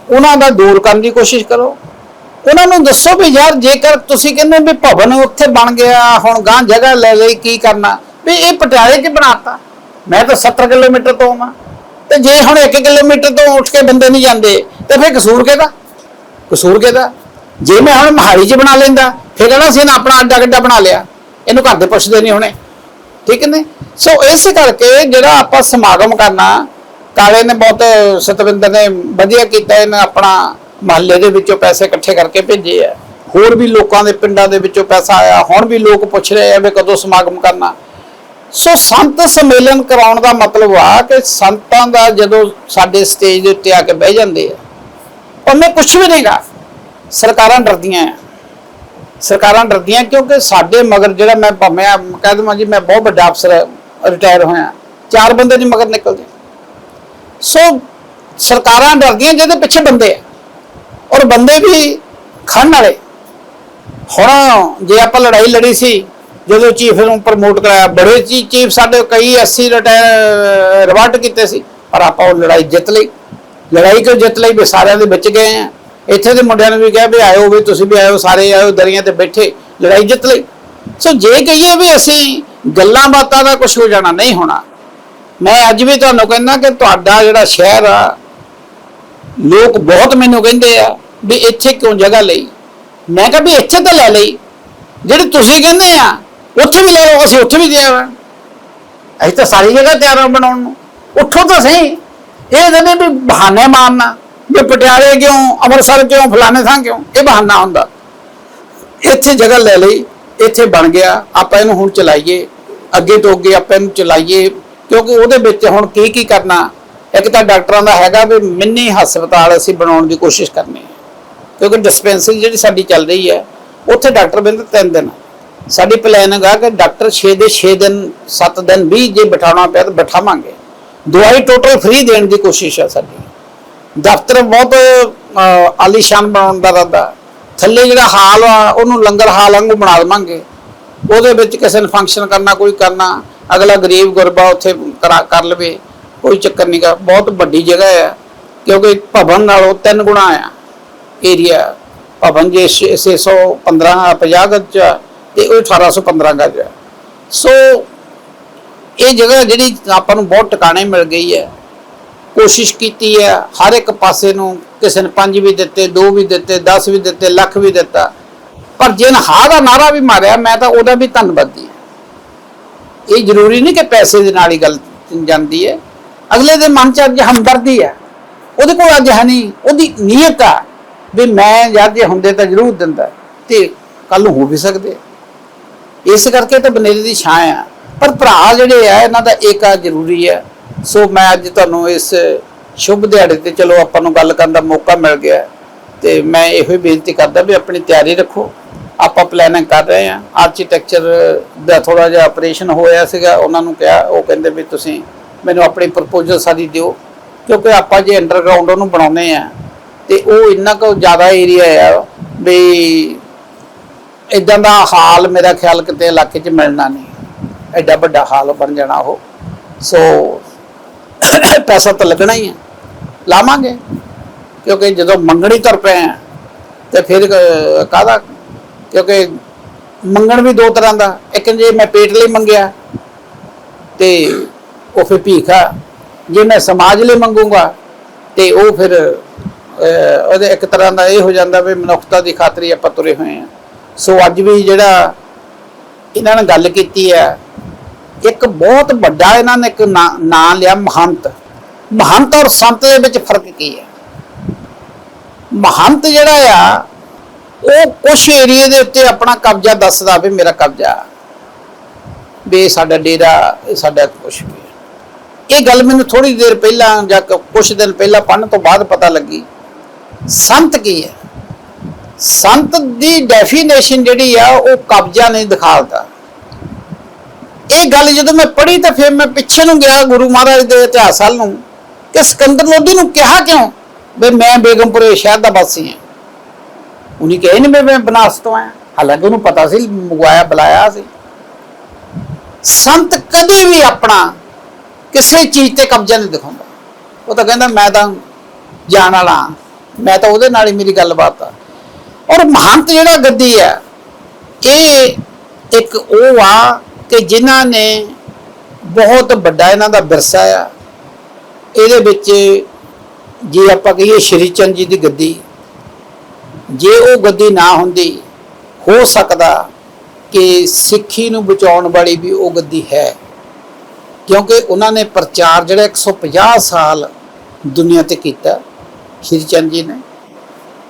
ਉਹਨਾਂ ਦਾ ਦੂਰ ਕਰਨ ਦੀ ਕੋਸ਼ਿਸ਼ ਕਰੋ। ਉਹਨਾਂ ਨੂੰ ਦੱਸੋ ਵੀ ਯਾਰ, ਜੇਕਰ ਤੁਸੀਂ ਕਹਿੰਦੇ ਵੀ ਭਵਨ ਉੱਥੇ ਬਣ ਗਿਆ, ਹੁਣ ਗਾਂ ਜਗ੍ਹਾ ਲੈ ਲਈ, ਕੀ ਕਰਨਾ? ਵੀ ਇਹ ਪਟਿਆਲੇ 'ਚ ਬਣਾਤਾ। ਮੈਂ ਤਾਂ 70 ਕਿਲੋਮੀਟਰ ਤੋਂ ਆਵਾਂ ਤੇ ਜੇ ਹੁਣ 1 ਕਿਲੋਮੀਟਰ ਤੋਂ ਉੱਠ ਕੇ ਬੰਦੇ ਨਹੀਂ ਜਾਂਦੇ, ਤੇ ਫਿਰ ਕਸੂਰ ਕਿਹਦਾ? ਕਸੂਰ ਕਿਹਦਾ? ਜੇ ਮੈਂ ਹੁਣ ਮਹਾਲੀ 'ਚ ਬਣਾ ਲੈਂਦਾ, ਫਿਰ ਕਹਿੰਦਾ ਸੀ ਨਾ ਆਪਣਾ ਅੱਡਾ ਗੱਡਾ ਬਣਾ ਲਿਆ। ਇਹਨੂੰ ਘਰ ਦੇ ਪੁੱਛਦੇ ਨਹੀਂ ਹੋਣੇ। ਠੀਕ ਨੇ? ਸੋ ਇਸ ਕਰਕੇ ਜਿਹੜਾ ਆਪਾਂ ਸਮਾਗਮ ਕਰਨਾ, ਕਾਲੇ ਨੇ ਬਹੁਤ, ਸਤਵਿੰਦਰ ਨੇ ਵਧੀਆ ਕੀਤਾ, ਇਹਨੇ ਆਪਣਾ ਮਹੱਲੇ ਦੇ ਵਿੱਚੋਂ ਪੈਸੇ ਇਕੱਠੇ ਕਰਕੇ ਭੇਜੇ ਆ। ਹੋਰ ਵੀ ਲੋਕਾਂ ਦੇ ਪਿੰਡਾਂ ਦੇ ਵਿੱਚੋਂ ਪੈਸਾ ਆਇਆ। ਹੁਣ ਵੀ ਲੋਕ ਪੁੱਛ ਰਹੇ ਆ ਵੀ ਕਦੋਂ ਸਮਾਗਮ ਕਰਨਾ। ਸੋ ਸੰਤ ਸੰਮੇਲਨ ਕਰਾਉਣ ਦਾ ਮਤਲਬ ਆ ਕਿ ਸੰਤਾਂ ਦਾ ਜਦੋਂ ਸਾਡੇ ਸਟੇਜ ਦੇ ਉੱਤੇ ਆ ਕੇ ਬਹਿ ਜਾਂਦੇ ਆ, ਉਹਨੇ ਕੁਝ ਵੀ ਨਹੀਂਗਾ। ਸਰਕਾਰਾਂ ਡਰਦੀਆਂ ਆ। ਸਰਕਾਰਾਂ ਡਰਦੀਆਂ ਕਿਉਂਕਿ ਸਾਡੇ ਮਗਰ ਜਿਹੜਾ ਮੈਂ ਭਾਵੇਂ ਕਹਿ ਦਵਾਂ ਜੀ, ਮੈਂ ਬਹੁਤ ਵੱਡਾ ਅਫਸਰ ਰਿਟਾਇਰ ਹੋਇਆ। ਚਾਰ ਬੰਦੇ ਦੀ ਮਗਰ ਨਿਕਲਦੇ। ਸੋ ਸਰਕਾਰਾਂ ਡਰਦੀਆਂ ਜਿਹਦੇ ਪਿੱਛੇ ਬੰਦੇ ਆ। ਔਰ ਬੰਦੇ ਵੀ ਖੜਨ ਵਾਲੇ। ਹੁਣ ਜੇ ਆਪਾਂ ਲੜਾਈ ਲੜੀ ਸੀ, ਜਦੋਂ ਚੀਫ ਨੂੰ ਪ੍ਰਮੋਟ ਕਰਾਇਆ, ਬੜੇ ਚੀ ਚੀਫ ਸਾਡੇ ਕਈ 80 ਰਿਟਾਇਰ ਰਿਵਰਟ ਕੀਤੇ ਸੀ। ਪਰ ਆਪਾਂ ਉਹ ਲੜਾਈ ਜਿੱਤ ਲਈ। ਲੜਾਈ ਕਿਉਂ ਜਿੱਤ ਲਈ? ਵੀ ਸਾਰਿਆਂ ਦੇ ਵਿੱਚ ਗਏ ਆ। ਇੱਥੇ ਦੇ ਮੁੰਡਿਆਂ ਨੂੰ ਵੀ ਕਿਹਾ ਵੀ ਆਇਓ ਵੀ, ਤੁਸੀਂ ਵੀ ਆਇਓ, ਸਾਰੇ ਆਇਓ, ਦਰੀਆਂ ਤੇ ਬੈਠੇ, ਲੜਾਈ ਜਿੱਤ ਲਈ। ਸੋ ਜੇ ਕਹੀਏ ਵੀ ਅਸੀਂ ਗੱਲਾਂ ਬਾਤਾਂ ਦਾ ਕੁਝ ਹੋ ਜਾਣਾ, ਨਹੀਂ ਹੋਣਾ। ਮੈਂ ਅੱਜ ਵੀ ਤੁਹਾਨੂੰ ਕਹਿੰਦਾ ਕਿ ਤੁਹਾਡਾ ਜਿਹੜਾ ਸ਼ਹਿਰ ਆ ਲੋਕ ਬਹੁਤ ਮੈਨੂੰ ਕਹਿੰਦੇ ਆ ਵੀ ਇੱਥੇ ਕਿਉਂ ਜਗ੍ਹਾ ਲਈ? ਮੈਂ ਕਿਹਾ ਵੀ ਇੱਥੇ ਤਾਂ ਲੈ ਲਈ। ਜਿਹੜੇ ਤੁਸੀਂ ਕਹਿੰਦੇ ਆ, ਉੱਥੇ ਵੀ ਲੈ ਲਓ, ਅਸੀਂ ਉੱਥੇ ਵੀ ਤਿਆਰ ਆ ਅਸੀਂ ਤਾਂ ਸਾਰੀ ਜਗ੍ਹਾ ਤਿਆਰ ਆ ਬਣਾਉਣ ਨੂੰ। ਉੱਠੋ ਤਾਂ ਸਹੀ। ਇਹ ਕਹਿੰਦੇ ਵੀ ਬਹਾਨੇ ਮਾਰਨਾ। ਵੀ ਪਟਿਆਲੇ ਕਿਉਂ, ਅੰਮ੍ਰਿਤਸਰ ਕਿਉਂ, ਫਲਾਣੇ ਥਾਂ ਕਿਉਂ? ਇਹ ਬਹਾਨਾ ਹੁੰਦਾ। ਇੱਥੇ ਜਗ੍ਹਾ ਲੈ ਲਈ, ਇੱਥੇ ਬਣ ਗਿਆ। ਆਪਾਂ ਇਹਨੂੰ ਹੁਣ ਚਲਾਈਏ। ਅੱਗੇ ਤੋਂ ਅੱਗੇ ਆਪਾਂ ਇਹਨੂੰ ਚਲਾਈਏ। ਕਿਉਂਕਿ ਉਹਦੇ ਵਿੱਚ ਹੁਣ ਕੀ ਕੀ ਕਰਨਾ? ਇੱਕ ਤਾਂ ਡਾਕਟਰਾਂ ਦਾ ਹੈਗਾ ਵੀ ਮਿੰਨੀ ਹਸਪਤਾਲ ਅਸੀਂ ਬਣਾਉਣ ਦੀ ਕੋਸ਼ਿਸ਼ ਕਰਨੀ ਹੈ। ਕਿਉਂਕਿ ਡਿਸਪੈਂਸਰੀ ਜਿਹੜੀ ਸਾਡੀ ਚੱਲ ਰਹੀ ਹੈ, ਉੱਥੇ ਡਾਕਟਰ ਬਿੰਦ ਤਿੰਨ ਦਿਨ। ਸਾਡੀ ਪਲਾਨਿੰਗ ਆ ਕਿ ਡਾਕਟਰ 6 ਦੇ 6 ਦਿਨ 7 ਦਿਨ ਵੀ ਜੇ ਬਿਠਾਉਣਾ ਪਿਆ ਤਾਂ ਬਿਠਾਵਾਂਗੇ। ਦਵਾਈ ਟੋਟਲ ਫ੍ਰੀ ਦੇਣ ਦੀ ਕੋਸ਼ਿਸ਼ ਹੈ ਸਾਡੀ। ਦਫ਼ਤਰ ਬਹੁਤ ਆਲੀਸ਼ਾਨ ਬਣਾਉਣ ਦਾ ਇਰਾਦਾ ਥੱਲੇ ਜਿਹੜਾ ਹਾਲ ਆ, ਉਹਨੂੰ ਲੰਗਰ ਹਾਲ ਵਾਂਗੂ ਬਣਾ ਦੇਵਾਂਗੇ। ਉਹਦੇ ਵਿੱਚ ਕਿਸੇ ਨੇ ਫੰਕਸ਼ਨ ਕਰਨਾ, ਕੋਈ ਕਰਨਾ, ਅਗਲਾ ਗਰੀਬ ਗੁਰਬਾ ਉੱਥੇ ਕਰਾ- ਕਰ ਲਵੇ। ਕੋਈ ਚੱਕਰ ਨਹੀਂਗਾ ਬਹੁਤ ਵੱਡੀ ਜਗ੍ਹਾ ਹੈ ਕਿਉਂਕਿ ਭਵਨ ਨਾਲੋਂ ਤਿੰਨ ਗੁਣਾ ਆ ਏਰੀਆ ਭਵਨ ਜੇ 615 50 ਗਜ 'ਚ ਆ, ਤੇ ਉਹ 1815 ਗਜ ਹੈ ਸੋ ਇਹ ਜਗ੍ਹਾ ਜਿਹੜੀ ਆਪਾਂ ਨੂੰ ਬਹੁਤ ਟਿਕਾਣੇ ਮਿਲ ਗਈ ਹੈ ਕੋਸ਼ਿਸ਼ ਕੀਤੀ ਹੈ ਹਰ ਇੱਕ ਪਾਸੇ ਨੂੰ ਕਿਸੇ ਨੇ ਪੰਜ ਵੀ ਦਿੱਤੇ ਦੋ ਵੀ ਦਿੱਤੇ 10 ਵੀ ਦਿੱਤੇ ਲੱਖ ਵੀ ਦਿੱਤਾ। ਪਰ ਜਿਨ ਹਾਂ ਦਾ ਨਾਰਾ ਵੀ ਮਾਰਿਆ ਮੈਂ ਤਾਂ ਉਹਦਾ ਵੀ ਧੰਨਵਾਦੀ ਹਾਂ ਇਹ ਜ਼ਰੂਰੀ ਨਹੀਂ ਕਿ ਪੈਸੇ ਦੇ ਨਾਲ ਹੀ ਗੱਲ ਜਾਂਦੀ ਹੈ ਅਗਲੇ ਦੇ ਮਨ 'ਚ ਅੱਜ ਹਮਦਰਦੀ ਹੈ ਉਹਦੇ ਕੋਲ ਅੱਜ ਹੈ ਨਹੀਂ। ਉਹਦੀ ਨੀਅਤ ਆ ਵੀ ਮੈਂ ਯਾਰ ਜੇ ਹੁੰਦੇ ਤਾਂ ਜ਼ਰੂਰ ਦਿੰਦਾ। ਤੇ ਕੱਲ ਨੂੰ ਹੋ ਵੀ ਸਕਦੇ ਇਸ ਕਰਕੇ ਤਾਂ ਬਨੇਰੇ ਦੀ ਛਾਂ ਆ। ਪਰ ਭਰਾ ਜਿਹੜੇ ਆ, ਇਹਨਾਂ ਦਾ ਏਕਾ ਜ਼ਰੂਰੀ ਹੈ ਸੋ ਮੈਂ ਅੱਜ ਤੁਹਾਨੂੰ ਇਸ ਸ਼ੁਭ ਦਿਹਾੜੇ ਤੇ ਚਲੋ ਆਪਾਂ ਨੂੰ ਗੱਲ ਕਰਨ ਦਾ ਮੌਕਾ ਮਿਲ ਗਿਆ। ਤੇ ਮੈਂ ਇਹੋ ਹੀ ਬੇਨਤੀ ਕਰਦਾ ਵੀ ਆਪਣੀ ਤਿਆਰੀ ਰੱਖੋ। ਆਪਾਂ ਪਲੈਨਿੰਗ ਕਰ ਰਹੇ ਹਾਂ ਆਰਕੀਟੈਕਚਰ ਦਾ ਥੋੜਾ ਜਿਹਾ ਆਪਰੇਸ਼ਨ ਹੋਇਆ ਸੀਗਾ। ਉਹਨਾਂ ਨੂੰ ਕਿਹਾ, ਉਹ ਕਹਿੰਦੇ ਵੀ ਤੁਸੀਂ ਮੈਨੂੰ ਆਪਣੀ ਪ੍ਰਪੋਜ਼ਲ ਸਾਰੀ ਦਿਓ। ਕਿਉਂਕਿ ਆਪਾਂ ਜੇ ਅੰਡਰਗਰਾਉਂਡ ਉਹਨੂੰ ਬਣਾਉਨੇ ਆ, ਤੇ ਉਹ ਇੰਨਾ ਕੁ ਜ਼ਿਆਦਾ ਏਰੀਆ ਆ ਵੀ ਇਦਾਂ ਦਾ ਹਾਲ ਮੇਰਾ ਖਿਆਲ ਕਿਤੇ ਇਲਾਕੇ 'ਚ ਮਿਲਣਾ ਨਹੀਂ। ਐਡਾ ਵੱਡਾ ਹਾਲ ਬਣ ਜਾਣਾ ਉਹ। ਸੋ ਪੈਸਾ ਤਾਂ ਲੱਗਣਾ ਹੀ ਹੈ ਲਾਵਾਂਗੇ। ਕਿਉਂਕਿ ਜਦੋਂ ਮੰਗਣੀ ਤੁਰ ਪਏ ਆ, ਤੇ ਫਿਰ ਕ- ਕਾਹਦਾ? ਕਿਉਂਕਿ ਮੰਗਣ ਵੀ ਦੋ ਤਰ੍ਹਾਂ ਦਾ। ਇੱਕ ਜੇ ਮੈਂ ਪੇਟ ਲਈ ਮੰਗਿਆ, ਤੇ ਉਹ ਫਿਰ ਭੀਖਾ ਜੇ ਮੈਂ ਸਮਾਜ ਲਈ ਮੰਗੂਗਾ ਤੇ ਉਹ ਫਿਰ ਉਹਦੇ ਇੱਕ ਤਰ੍ਹਾਂ ਦਾ ਇਹ ਹੋ ਜਾਂਦਾ ਵੀ ਮਨੁੱਖਤਾ ਦੀ ਖਾਤਰੀ ਆਪਾਂ ਤੁਰੇ ਹੋਏ ਆ। ਸੋ ਅੱਜ ਵੀ ਜਿਹੜਾ ਇਹਨਾਂ ਨੇ ਗੱਲ ਕੀਤੀ ਹੈ, ਇੱਕ ਬਹੁਤ ਵੱਡਾ ਇਹਨਾਂ ਨੇ ਇੱਕ ਨਾਂ ਲਿਆ ਮਹੰਤ। ਮਹੰਤ ਔਰ ਸੰਤ ਦੇ ਵਿੱਚ ਫ਼ਰਕ ਕੀ ਹੈ? ਮਹੰਤ ਜਿਹੜਾ ਆ, ਉਹ ਕੁਝ ਏਰੀਏ ਦੇ ਉੱਤੇ ਆਪਣਾ ਕਬਜ਼ਾ ਦੱਸਦਾ ਵੀ ਮੇਰਾ ਕਬਜ਼ਾ ਵੀ ਇਹ ਸਾਡਾ ਡੇਰਾ ਇਹ ਸਾਡਾ ਕੁਝ ਵੀ ਇਹ ਗੱਲ ਮੈਨੂੰ ਥੋੜੀ ਦੇਰ ਪਹਿਲਾਂ ਜਾਂ ਕੁਝ ਦਿਨ ਪਹਿਲਾਂ ਪੜਨ ਤੋਂ ਬਾਅਦ ਪਤਾ ਲੱਗੀ। ਸੰਤ ਕੀ ਹੈ? ਸੰਤ ਦੀ ਡੈਫੀਨੇਸ਼ਨ ਜਿਹੜੀ ਆ, ਉਹ ਕਬਜ਼ਾ ਨਹੀਂ ਦਿਖਾਉਂਦਾ ਇਹ ਗੱਲ ਜਦੋਂ ਮੈਂ ਪੜ੍ਹੀ ਤਾਂ ਫਿਰ ਮੈਂ ਪਿੱਛੇ ਨੂੰ ਗਿਆ ਗੁਰੂ ਮਹਾਰਾਜ ਦੇ ਇਤਿਹਾਸ ਵੱਲ ਨੂੰ ਕਿ ਸਿਕੰਦਰ ਲੋਧੀ ਨੂੰ ਕਿਹਾ ਕਿਉਂ ਵੀ ਮੈਂ ਬੇਗਮਪੁਰੇ ਸ਼ਹਿਰ ਦਾ ਵਾਸੀ ਹਾਂ। ਉਹਨੇ ਕਿਹਾ ਨਹੀਂ ਵੀ ਮੈਂ ਬਨਾਸ ਤੋਂ ਆਇਆ। ਹਾਲਾਂਕਿ ਉਹਨੂੰ ਪਤਾ ਸੀ, ਮੰਗਵਾਇਆ, ਬੁਲਾਇਆ ਸੀ। ਸੰਤ ਕਦੇ ਵੀ ਆਪਣਾ ਕਿਸੇ ਚੀਜ਼ ਤੇ ਕਬਜ਼ਾ ਨਹੀਂ ਦਿਖਾਉਂਦਾ। ਉਹ ਤਾਂ ਕਹਿੰਦਾ, ਮੈਂ ਤਾਂ ਜਾਣ ਵਾਲਾ ਹਾਂ। ਮੈਂ ਤਾਂ ਉਹਦੇ ਨਾਲ ਹੀ ਮੇਰੀ ਗੱਲਬਾਤ ਆ। ਔਰ ਮਹੰਤ ਜਿਹੜਾ ਗੱਦੀ ਆ ਇਹ ਇੱਕ ਉਹ ਆ ਕਿ ਜਿਨ੍ਹਾਂ ਨੇ ਬਹੁਤ ਵੱਡਾ ਇਹਨਾਂ ਦਾ ਵਿਰਸਾ ਆ। ਇਹਦੇ ਵਿੱਚ ਜੇ ਆਪਾਂ ਕਹੀਏ ਸ਼੍ਰੀ ਚੰਦ ਜੀ ਦੀ ਗੱਦੀ, ਜੇ ਉਹ ਗੱਦੀ ਨਾ ਹੁੰਦੀ, ਹੋ ਸਕਦਾ ਕਿ ਸਿੱਖੀ ਨੂੰ ਬਚਾਉਣ ਵਾਲੀ ਵੀ ਉਹ ਗੱਦੀ ਹੈ। ਕਿਉਂਕਿ ਉਹਨਾਂ ਨੇ ਪ੍ਰਚਾਰ ਜਿਹੜਾ 150 ਸਾਲ ਦੁਨੀਆ ਤੇ ਕੀਤਾ, ਸ਼੍ਰੀ ਚੰਦ ਜੀ ਨੇ।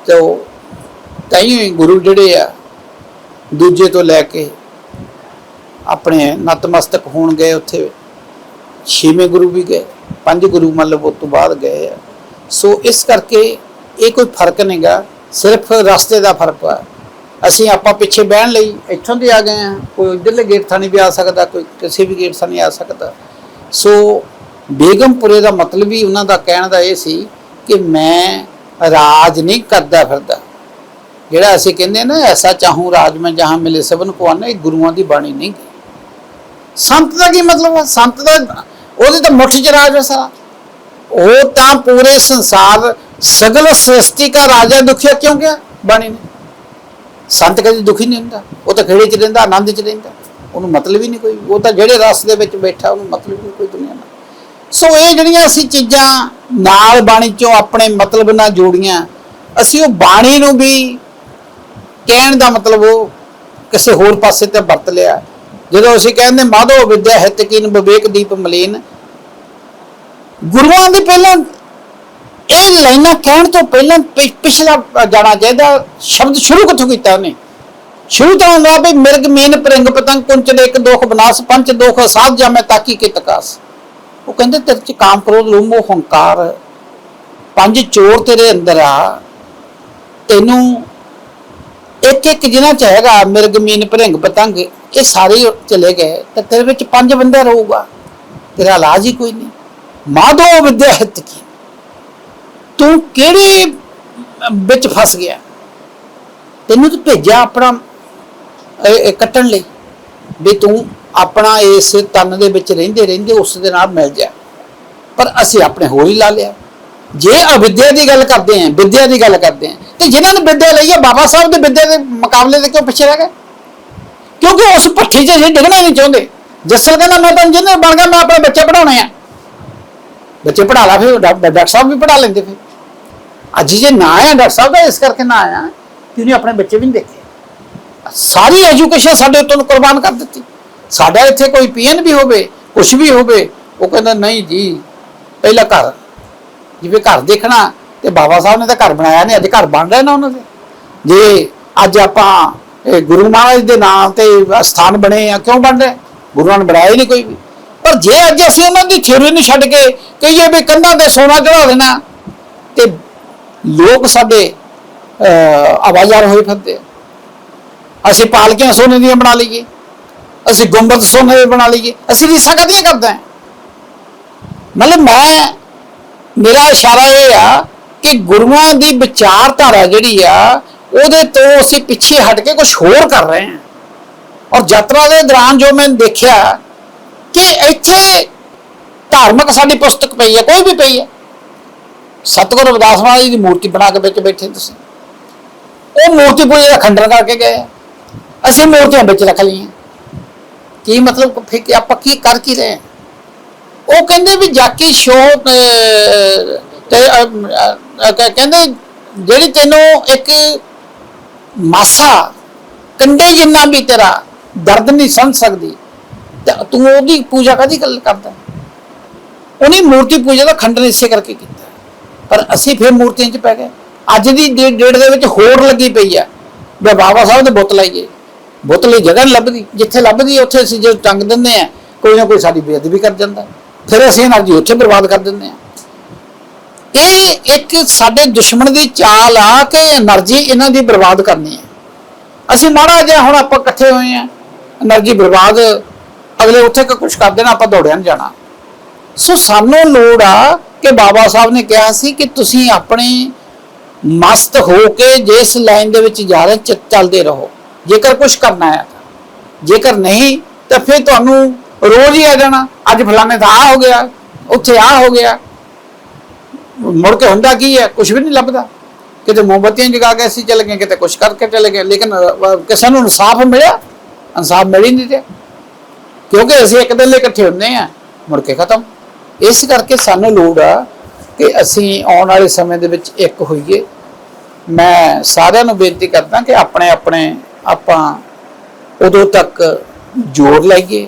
ਤੇ ਉਹ ਕਈ ਗੁਰੂ ਜਿਹੜੇ ਆ, ਦੂਜੇ ਤੋਂ ਲੈ ਕੇ ਆਪਣੇ ਨਤਮਸਤਕ ਹੋਣ ਗਏ, ਉੱਥੇ ਛੇਵੇਂ ਗੁਰੂ ਵੀ ਗਏ, ਪੰਜ ਗੁਰੂ ਮਤਲਬ ਉਸ ਤੋਂ ਬਾਅਦ ਗਏ ਆ। ਸੋ ਇਸ ਕਰਕੇ ਇਹ ਕੋਈ ਫ਼ਰਕ ਨਹੀਂਗਾ, ਸਿਰਫ ਰਸਤੇ ਦਾ ਫ਼ਰਕ ਆ। ਅਸੀਂ ਆਪਾਂ ਪਿੱਛੇ ਬਹਿਣ ਲਈ ਇੱਥੋਂ ਦੇ ਆ ਗਏ ਆ, ਕੋਈ ਇਧਰਲੇ ਗੇਟ ਥਾਣੀ ਵੀ ਆ ਸਕਦਾ, ਕੋਈ ਕਿਸੇ ਵੀ ਗੇਟ ਥਾਣੀ ਆ ਸਕਦਾ। ਸੋ ਬੇਗਮਪੁਰੇ ਦਾ ਮਤਲਬ ਹੀ ਉਹਨਾਂ ਦਾ ਕਹਿਣ ਦਾ ਇਹ ਸੀ ਕਿ ਮੈਂ ਰਾਜ ਨਹੀਂ ਕਰਦਾ ਫਿਰਦਾ। ਜਿਹੜਾ ਅਸੀਂ ਕਹਿੰਦੇ ਨਾ, ਐਸਾ ਚਾਹੂੰ ਰਾਜ ਮੈਂ ਜਹਾਂ ਮਿਲੇ ਸਭਨ ਕੋ ਆਨਾ, ਇਹ ਗੁਰੂਆਂ ਦੀ ਬਾਣੀ ਨਹੀਂ। ਗੀ। ਸੰਤ ਦਾ ਕੀ ਮਤਲਬ ਹੈ ਸੰਤ ਦਾ, ਉਹਦੇ ਤਾਂ ਮੁੱਠ ਚ ਰਾਜ ਹੈ ਸਾਰਾ। ਉਹ ਤਾਂ ਪੂਰੇ ਸੰਸਾਰ ਸਗਲ ਸ੍ਰਿਸ਼ਟੀ ਦਾ ਰਾਜਾ ਦੁਖਿਆ ਕਿਉਂ ਗਿਆ? ਬਾਣੀ ਨੇ ਸੰਤ ਕਦੇ ਦੁਖੀ ਨਹੀਂ ਹੁੰਦਾ। ਉਹ ਤਾਂ ਖੇੜੇ ਚ ਰਹਿੰਦਾ, ਆਨੰਦ ਚ ਰਹਿੰਦਾ। ਉਹਨੂੰ ਮਤਲਬ ਹੀ ਨਹੀਂ ਕੋਈ। ਉਹ ਤਾਂ ਜਿਹੜੇ ਰਸ ਦੇ ਵਿੱਚ ਬੈਠਾ, ਉਹਨੂੰ ਮਤਲਬ ਨਹੀਂ ਕੋਈ ਦੁਨੀਆ ਨਾਲ ਸੋ ਇਹ ਜਿਹੜੀਆਂ ਅਸੀਂ ਚੀਜ਼ਾਂ ਨਾਲ ਬਾਣੀ ਚੋਂ ਆਪਣੇ ਮਤਲਬ ਨਾਲ ਜੋੜੀਆਂ, ਅਸੀਂ ਉਹ ਬਾਣੀ ਨੂੰ ਵੀ ਕਹਿਣ ਦਾ ਮਤਲਬ ਉਹ ਕਿਸੇ ਹੋਰ ਪਾਸੇ ਤੇ ਵਰਤ ਲਿਆ। ਜਦੋਂ ਅਸੀਂ ਕਹਿੰਦੇ, ਮਾਧੋ ਵਿਦਿਆ ਹਿਤ ਕੀਨ ਵਿਵੇਕ ਦੀਪ ਮਲੀਨ। ਗੁਰੂਆਂ ਦੀ ਪਹਿਲਾਂ ਇਹ ਲਾਈਨਾਂ ਕਹਿਣ ਤੋਂ ਪਹਿਲਾਂ ਪਿ- ਪਿਛਲਾ ਜਾਣਾ ਚਾਹੀਦਾ, ਸ਼ਬਦ ਸ਼ੁਰੂ ਕਿੱਥੋਂ ਕੀਤਾ ਉਹਨੇ? ਸ਼ੁਰੂ ਤੋਂ ਹੁੰਦਾ ਵੀ ਮਿਰਗ, ਮੀਨ ਪਰਿੰਗ ਪਤੰਗ ਕੁੰਚਲੇ ਇੱਕ ਦੋਖ, ਬਨਾਸ ਪੰਚ ਦੋਖ, ਸਾਧ ਜਾ ਮੈਂ ਤਾਕੀ ਕੀ ਤਕਾਸ? ਉਹ ਕਹਿੰਦੇ, ਤੇਰੇ ਚ ਕਾਮ ਕ੍ਰੋਧ ਲੋਭ ਮੋਹ ਹੰਕਾਰ। ਪੰਜ ਚੋਰ ਤੇਰੇ ਅੰਦਰ ਆ। ਤੈਨੂੰ ਇੱਕ ਇੱਕ ਜਿਨ੍ਹਾਂ ਚ ਹੈਗਾ, ਮਿਰਗ, ਮੀਨ, ਭਰਿੰਗ, ਪਤੰਗ, ਇਹ ਸਾਰੇ ਚਲੇ ਗਏ। ਤਾਂ ਤੇਰੇ ਵਿੱਚ ਪੰਜ ਬੰਦਾ ਰਹੂਗਾ। ਤੇਰਾ ਇਲਾਜ ਹੀ ਕੋਈ ਨਹੀਂ। ਮਾਧੋ ਵਿਦਿਆ ਹਿੱਤ ਕੀ ਤੂੰ ਕਿਹੜੇ ਵਿੱਚ ਫਸ ਗਿਆ? ਤੈਨੂੰ ਤਾਂ ਭੇਜਿਆ ਆਪਣਾ ਇਹ- ਕੱਟਣ ਲਈ ਵੀ ਤੂੰ ਆਪਣਾ ਇਸ ਤਨ ਦੇ ਵਿੱਚ ਰਹਿੰਦੇ ਰਹਿੰਦੇ ਉਸ ਦੇ ਨਾਲ ਮਿਲ ਜਾ। ਪਰ ਅਸੀਂ ਆਪਣੇ ਹੋਰ ਹੀ ਲਾ ਲਿਆ। ਜੇ ਅਵਿਦਿਆ ਦੀ ਗੱਲ ਕਰਦੇ ਆਂ ਵਿਦਿਆ ਦੀ ਗੱਲ ਕਰਦੇ ਆਂ ਤੇ ਜਿਨ੍ਹਾਂ ਨੇ ਵਿਦਿਆ ਲਈ ਹੈ ਬਾਬਾ ਸਾਹਿਬ ਦੇ ਵਿਦਿਆ ਦੇ ਮੁਕਾਬਲੇ ਤੇ ਕਿਉਂ ਪਿੱਛੇ ਰਹਿ ਗਏ? ਕਿਉਂਕਿ ਉਸ ਭੱਠੀ 'ਚ ਅਸੀਂ ਡਿੱਗਣਾ ਹੀ ਨਹੀਂ ਚਾਹੁੰਦੇ। ਜੱਸਲ ਕਹਿੰਦਾ, ਮੈਂ ਤਾਂ ਇੰਜੀਨੀਅਰ ਬਣ ਗਿਆ, ਮੈਂ ਆਪਣੇ ਬੱਚੇ ਪੜਾਉਣੇ ਆ। ਬੱਚੇ ਪੜਾ ਲਾ ਫਿਰ ਡਾ- ਡਾਕਟਰ ਸਾਹਿਬ ਵੀ ਪੜਾ ਲੈਂਦੇ ਫਿਰ। ਅੱਜ ਜੇ ਨਾ ਆਇਆ ਡਾਕਟਰ ਸਾਹਿਬ ਦਾ ਇਸ ਕਰਕੇ ਨਾ ਆਇਆ। ਕਿ ਉਹਨੇ ਆਪਣੇ ਬੱਚੇ ਵੀ ਨਹੀਂ ਦੇਖੇ। ਸਾਰੀ ਐਜੂਕੇਸ਼ਨ ਸਾਡੇ ਉੱਤੋਂ ਕੁਰਬਾਨ ਕਰ ਦਿੱਤੀ। ਸਾਡਾ ਇੱਥੇ ਕੋਈ ਪੀਐਨ ਵੀ ਹੋਵੇ ਕੁਝ ਵੀ ਹੋਵੇ, ਉਹ ਕਹਿੰਦਾ, ਨਹੀਂ ਜੀ, ਪਹਿਲਾਂ ਘਰ, ਜਿਵੇਂ ਘਰ ਦੇਖਣਾ, ਤੇ ਬਾਬਾ ਸਾਹਿਬ ਨੇ ਤਾਂ ਘਰ ਬਣਾਇਆ ਨਹੀਂ ਅੱਜ ਘਰ ਬਣ ਰਿਹਾ ਨਾ ਉਹਨਾਂ ਦੇ। ਜੇ ਅੱਜ ਆਪਾਂ ਗੁਰੂ ਮਹਾਰਾਜ ਦੇ ਨਾਮ ਤੇ ਸਥਾਨ ਬਣੇ ਆ, ਕਿਉਂ ਬਣ ਰਿਹਾ? ਗੁਰੂਆਂ ਨੇ ਬਣਾਇਆ ਹੀ ਨਹੀਂ ਕੋਈ ਵੀ। ਪਰ ਜੇ ਅੱਜ ਅਸੀਂ ਉਹਨਾਂ ਦੀ ਥਿਉਰੀ ਨੂੰ ਛੱਡ ਕੇ ਕਹੀਏ ਵੀ ਕੰਧਾਂ ਤੇ ਸੋਨਾ ਚੜਾ ਦੇਣਾ, ਤੇ ਲੋਕ ਸਾਡੇ ਆਵਾਜ਼ਾਰ ਹੋਏ ਫਿਰਦੇ ਆ। ਅਸੀਂ ਪਾਲਕੀਆਂ ਸੋਨੇ ਦੀਆਂ ਬਣਾ ਲਈਏ, ਅਸੀਂ ਗੁੰਬਦ ਸੋਨੇ ਦੇ ਬਣਾ ਲਈਏ, ਅਸੀਂ ਰੀਸਾਂ ਕਦੀਆਂ ਕਰਦਾ ਮਤਲਬ ਮੈਂ, ਮੇਰਾ ਇਸ਼ਾਰਾ ਇਹ ਆ ਕਿ ਗੁਰੂਆਂ ਦੀ ਵਿਚਾਰਧਾਰਾ ਜਿਹੜੀ ਆ, ਉਹਦੇ ਤੋਂ ਅਸੀਂ ਪਿੱਛੇ ਹਟ ਕੇ ਕੁਝ ਹੋਰ ਕਰ ਰਹੇ ਹਾਂ। ਔਰ ਯਾਤਰਾ ਦੇ ਦੌਰਾਨ ਜੋ ਮੈਂ ਦੇਖਿਆ ਕਿ ਇੱਥੇ ਧਾਰਮਿਕ ਸਾਡੀ ਪੁਸਤਕ ਪਈ ਹੈ, ਕੋਈ ਵੀ ਪਈ ਹੈ। ਸਤਿਗੁਰੂ ਰਵਿਦਾਸ ਮਹਾਰਾਜ ਦੀ ਮੂਰਤੀ ਬਣਾ ਕੇ ਵਿੱਚ ਬੈਠੇ ਤੁਸੀਂ। ਉਹ ਮੂਰਤੀ ਪੂਜਾ ਦਾ ਖੰਡਨ ਕਰਕੇ ਗਏ। ਅਸੀਂ ਮੂਰਤੀਆਂ ਵਿੱਚ ਰੱਖ ਲਈਆਂ। ਕੀ ਮਤਲਬ ਫਿਰ ਆਪਾਂ ਕੀ ਕਰ ਕੀ ਰਹੇ ਹਾਂ? ਉਹ ਕਹਿੰਦੇ ਵੀ ਜਾਕੀ ਸ਼ੋ ਤੇ ਕਹਿੰਦੇ ਜਿਹੜੀ ਤੈਨੂੰ ਇੱਕ ਮਾਸਾ ਕੰਡੇ ਜਿੰਨਾ ਵੀ ਤੇਰਾ ਦਰਦ ਨਹੀਂ ਸਮਝ ਸਕਦੀ, ਤੇ ਤੂੰ ਉਹਦੀ ਪੂਜਾ ਕਾਦੀ ਗੱਲ ਕਰਦਾ? ਉਹਨੇ ਮੂਰਤੀ ਪੂਜਾ ਦਾ ਖੰਡਨ ਇਸੇ ਕਰਕੇ ਕੀਤਾ। ਪਰ ਅਸੀਂ ਫਿਰ ਮੂਰਤੀਆਂ 'ਚ ਪੈ ਗਏ। ਅੱਜ ਦੀ ਡੇ- ਡੇਟ ਦੇ ਵਿੱਚ ਹੋਰ ਲੱਗੀ ਪਈ ਆ। ਵੀ ਬਾਬਾ ਸਾਹਿਬ ਦੇ ਬੁੱਤ ਲਾਈਏ। ਬੋਤਲੀ ਜਗ੍ਹਾ ਨਹੀਂ ਲੱਭਦੀ, ਜਿੱਥੇ ਲੱਭਦੀ ਉੱਥੇ ਅਸੀਂ ਜੇ ਟੰਗ ਦਿੰਦੇ ਆ ਕੋਈ ਨਾ ਕੋਈ ਸਾਡੀ ਬੇਅਦਬੀ ਕਰ ਜਾਂਦਾ। ਫਿਰ ਅਸੀਂ ਇਹਨਾਂ ਦੀ ਉੱਥੇ ਬਰਬਾਦ ਕਰ ਦਿੰਦੇ ਆ ਇਹ ਇੱਕ ਸਾਡੇ ਦੁਸ਼ਮਣ ਦੀ ਚਾਲ ਆ ਕਿ એનર્ਜੀ ਇਹਨਾਂ ਦੀ ਬਰਬਾਦ ਕਰਨੀ ਹੈ। ਅਸੀਂ ਮਾੜਾ ਜਿਹਾ ਹੁਣ ਆਪਾਂ ਇਕੱਠੇ ਹੋਏ ਆ એનર્ਜੀ ਬਰਬਾਦ, ਅਗਲੇ ਉੱਥੇ ਕੁਝ ਕਰ ਦੇਣਾ ਆਪਾਂ ਦੌੜਿਆਂ ਨੂੰ ਜਾਣਾ। ਸੋ ਸਾਨੂੰ ਲੋੜ ਆ ਕਿ ਬਾਬਾ ਸਾਹਿਬ ਨੇ ਕਿਹਾ ਸੀ ਕਿ ਤੁਸੀਂ ਆਪਣੇ ਮਸਤ ਹੋ ਕੇ ਜਿਸ ਲਾਈਨ ਦੇ ਵਿੱਚ ਜਾ ਰਹੇ ਚੱਲਦੇ ਰਹੋ। ਜੇਕਰ ਕੁਝ ਕਰਨਾ ਹੈ, ਜੇਕਰ ਨਹੀਂ, ਤਾਂ ਫਿਰ ਤੁਹਾਨੂੰ ਰੋਜ਼ ਹੀ ਆ ਜਾਣਾ। ਅੱਜ ਫਲਾਣੇ ਦਾ ਆ ਹੋ ਗਿਆ, ਉੱਥੇ ਆ ਹੋ ਗਿਆ। ਮੁੜ ਕੇ ਹੁੰਦਾ ਕੀ ਹੈ? ਕੁਝ ਵੀ ਨਹੀਂ ਲੱਭਦਾ। ਕਿਤੇ ਮੋਮਬੱਤੀਆਂ ਜਗਾ ਕੇ ਅਸੀਂ ਚਲੇ ਗਏ, ਕਿਤੇ ਕੁਝ ਕਰਕੇ ਚਲੇ ਗਏ, ਲੇਕਿਨ ਕਿਸੇ ਨੂੰ ਇਨਸਾਫ ਮਿਲਿਆ? ਇਨਸਾਫ ਮਿਲ ਹੀ ਨਹੀਂ ਰਿਹਾ। ਕਿਉਂਕਿ ਅਸੀਂ ਇੱਕ ਦਿਨ ਲਈ ਇਕੱਠੇ ਹੁੰਦੇ ਆ ਮੁੜ ਕੇ ਖਤਮ। ਇਸ ਕਰਕੇ ਸਾਨੂੰ ਲੋੜ ਆ ਕਿ ਅਸੀਂ ਆਉਣ ਵਾਲੇ ਸਮੇਂ ਦੇ ਵਿੱਚ ਇੱਕ ਹੋਈਏ। ਮੈਂ ਸਾਰਿਆਂ ਨੂੰ ਬੇਨਤੀ ਕਰਦਾ ਕਿ ਆਪਣੇ ਆਪਣੇ ਆਪਾਂ ਉਦੋਂ ਤੱਕ ਜੋਰ ਲਾਈਏ,